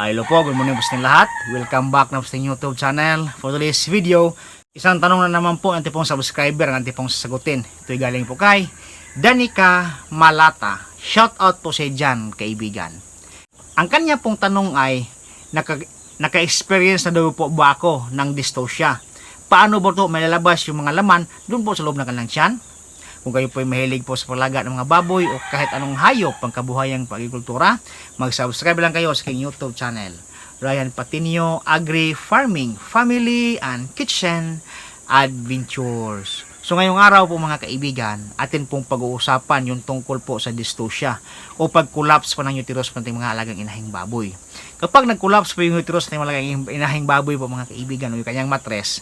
Ay, hello po, good morning po sa lahat. Welcome back na po sa YouTube channel. For today's video, isang tanong na naman po ang ating pong subscriber, ang ating pong sasagutin. Ito'y galing po kay Danica Malata. Shout out po sa dyan, kaibigan. Ang kanya pong tanong ay, naka, naka-experience na daw po ba ako ng dystocia? Paano ba ito malalabas yung mga laman doon po sa loob ng kanilang tiyan? Kung kayo po ay mahilig po sa palaga ng mga baboy o kahit anong hayop pang kabuhayang pag-agrikultura, mag-subscribe lang kayo sa aking YouTube channel. Ryan Patinio Agri Farming, Family and Kitchen Adventures. So ngayong araw po mga kaibigan, atin pong pag-uusapan yung tungkol po sa dystocia o pag-collapse po ng uterus ng ating mga alagang inahing baboy. Kapag nag-collapse po yung uterus ng mga alagang inahing baboy po mga kaibigan o yung kanyang matres,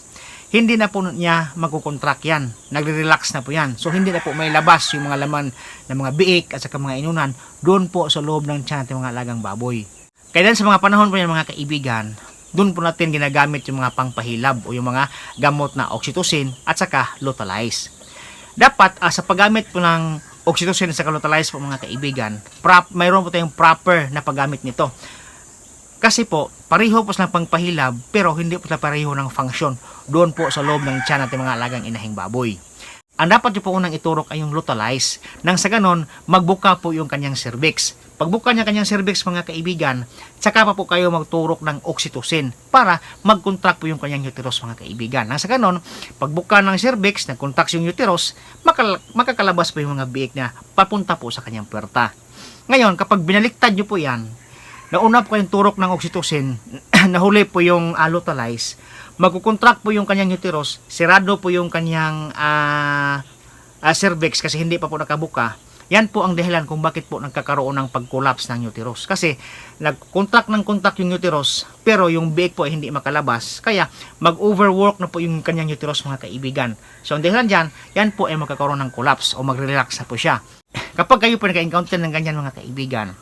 hindi na po niya magkukontract yan. Nagre-relax na po yan. So, hindi na po may labas yung mga laman ng mga biik at saka mga inunan doon po sa loob ng tiyan ng mga alagang baboy. Kaya sa mga panahon po yan mga kaibigan, doon po natin ginagamit yung mga pangpahilab o yung mga gamot na oxytocin at saka lutalize. Dapat ah, sa paggamit po ng oxytocin at saka lutalize po mga kaibigan, prop, mayroon po tayong proper na paggamit nito. Kasi po, pareho po silang pangpahilab pero hindi po sila pareho ng function doon po sa loob ng tiyan natin mga alagang inahing baboy. Ang dapat nyo po unang iturok ay yung lutalize. Nang sa ganon, magbuka po yung kanyang cervix. Pagbuka niya kanyang cervix mga kaibigan, tsaka pa po kayo magturok ng oxytocin para mag-contract po yung kanyang uterus mga kaibigan. Nang sa ganon, pagbuka ng cervix, nag-contract yung uterus, makal- makakalabas po yung mga biik niya papunta po sa kanyang puwerta. Ngayon, kapag binaliktad nyo po yan, nauna po kayong turok ng oxytocin, nahuli po yung uh, lutalize, magkukontract po yung kanyang uterus, sirado po yung kanyang ah, ah, cervix kasi hindi pa po nakabuka. Yan po ang dahilan kung bakit po nagkakaroon ng pag-collapse ng uterus. Kasi nag-contract ng contract yung uterus, pero yung biik po ay hindi makalabas. Kaya mag-overwork na po yung kanyang uterus mga kaibigan. So ang dahilan dyan, yan po ay magkakaroon ng collapse o mag-relax na po siya. Kapag kayo po naka-encounter ng ganyan mga kaibigan,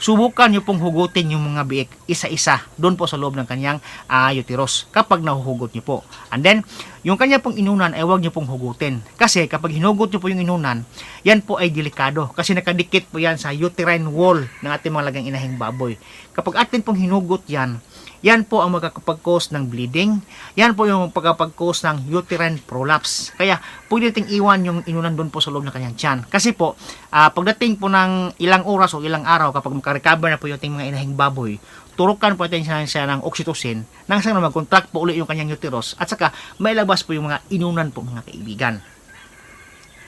subukan nyo pong hugutin yung mga biik isa-isa doon po sa loob ng kanyang uh, uterus kapag nahuhugot nyo po. And then, yung kanya pong inunan ay huwag nyo pong hugutin. Kasi kapag hinugot nyo po yung inunan, yan po ay delikado kasi nakadikit po yan sa uterine wall ng ating mga lagang inahing baboy. Kapag atin pong hinugot yan, yan po ang magkakapag-cause ng bleeding. Yan po yung pagkapag-cause ng uterine prolapse. Kaya pwede nating iwan yung inunan doon po sa loob ng kanyang tiyan. Kasi po, uh, pagdating po ng ilang oras o ilang araw kapag makarecover na po yung ating mga inahing baboy, turukan po natin siya, ng oxytocin nang sa mag-contract po ulit yung kanyang uterus at saka mailabas po yung mga inunan po mga kaibigan.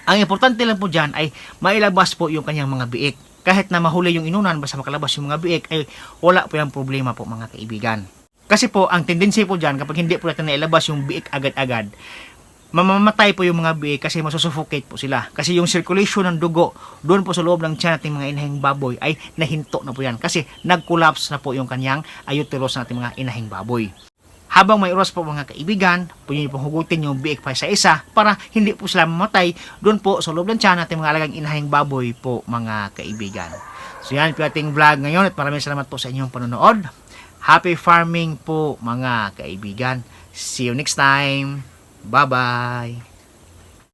Ang importante lang po dyan ay mailabas po yung kanyang mga biik kahit na mahuli yung inunan basta makalabas yung mga biik ay wala po yung problema po mga kaibigan. Kasi po ang tendency po dyan kapag hindi po natin nailabas yung biik agad-agad mamamatay po yung mga biik kasi masusuffocate po sila. Kasi yung circulation ng dugo doon po sa loob ng tiyan nating mga inahing baboy ay nahinto na po yan. Kasi nag-collapse na po yung kanyang uterus nating mga inahing baboy. Habang may oras po mga kaibigan, po nyo pong hugutin yung biik pa sa isa para hindi po sila mamatay doon po sa loob ng tiyan natin mga alagang inahing baboy po mga kaibigan. So yan po ating vlog ngayon at maraming salamat po sa inyong panonood. Happy farming po mga kaibigan. See you next time. Bye-bye.